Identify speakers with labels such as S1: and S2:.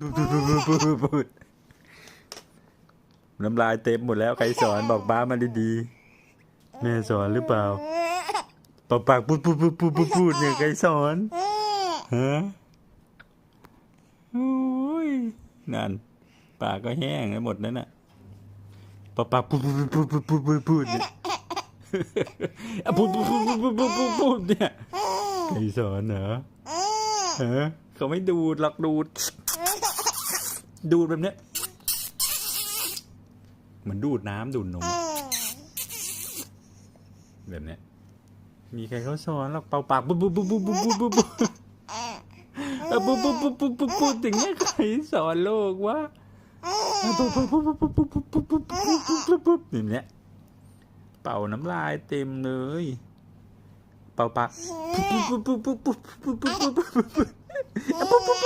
S1: พูดพูดพูดพูดพูดพูดน้ำลายเต็มหมดแล้วใครสอนบอกบ้ามาดีๆแม่สอนหรือเปล่าปากปากพูดพูดพูดพูดพูดพูดเนี่ยใครสอนฮะโอ้ยนั่นปากก็แห้งไปหมดนั่นน่ะปากปากพูดพูดพูดพูดพูดพูดพูดเนี่ยอะพูดพูดพูดพูดพูดพูดพูดเนี่ยใครสอนเหรอฮะเขาไม่ดูดหรอกดูด ดูดแบบเนี้ยเหมือนดูดน้ำดูดนมอะแบบเนี้ยมีใครเขาสอนหรอกเป่าปากปุ๊บปุ๊บปุ๊บปุ๊บปุ๊บปุ๊บปุ๊บปุ๊บเออปุ๊บปุ๊บปุ๊บปุ๊บปุ๊บปุ๊บอย่างเงี้ยใครสอนโลกวะปุ๊บปุ๊บปุ๊บปุ๊บปุ๊บปุ๊บปุ๊บปุ๊บปุ๊บปุ๊บปุ๊บปุ๊บอย่างเงี้ยเป่าน้ำลายเต็มเลย เป่าปากปุ๊บปุ๊บปุ๊บปุ๊บปุ๊บปุ๊บปุ๊บปุ๊บปุ๊บปุ๊บปุ๊บปุ๊บปุ๊บปุ๊บปุ๊บปุ๊บ